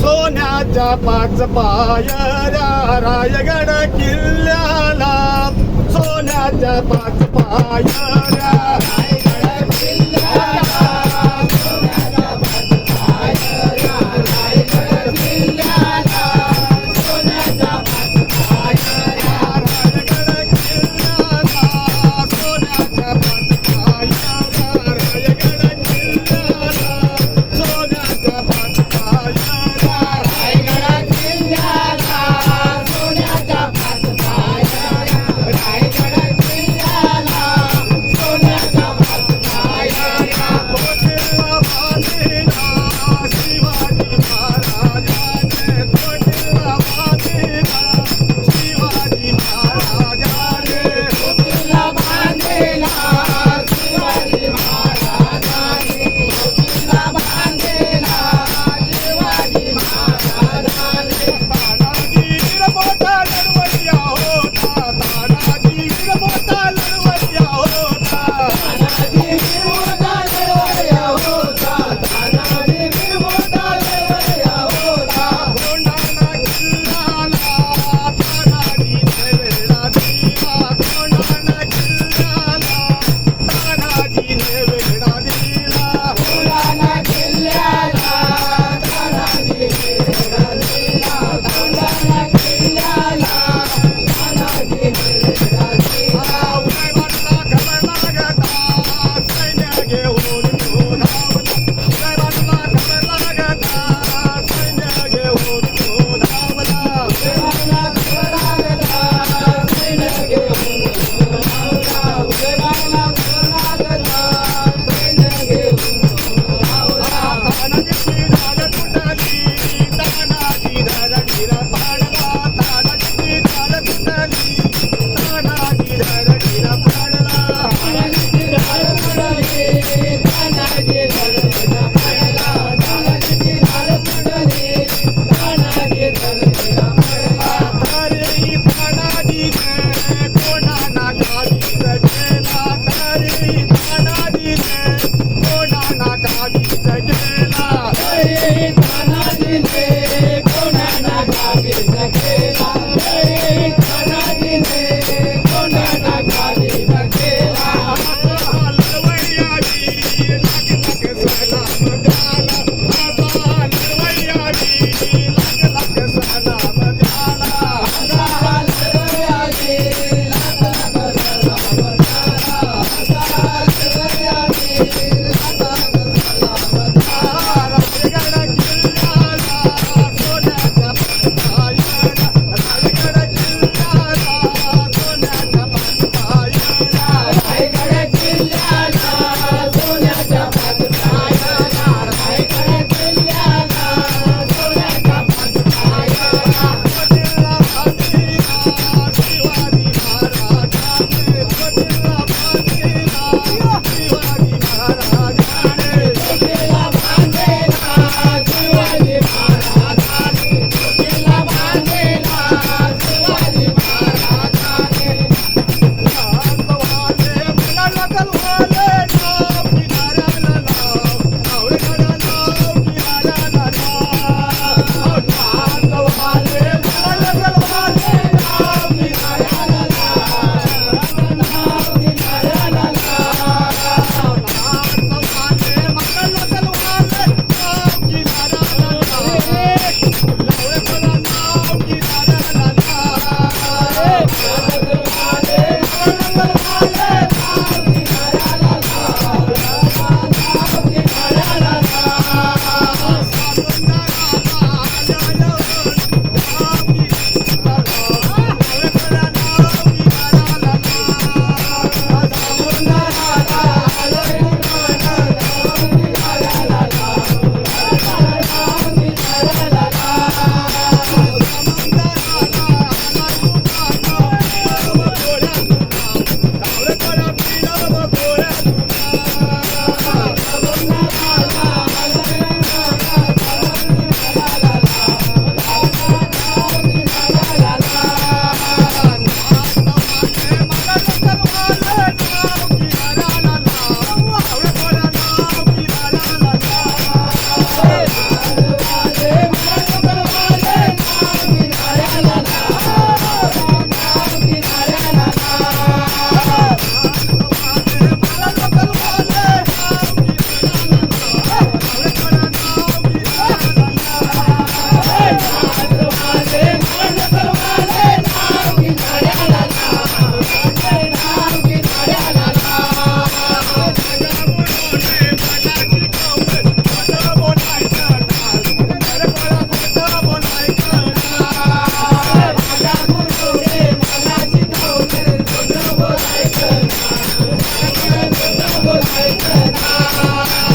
सोन्याच्या पाच पायऱ्या रायगड किल्ल्याला. सोन्याच्या पाच पायऱ्या Yeah. なあ?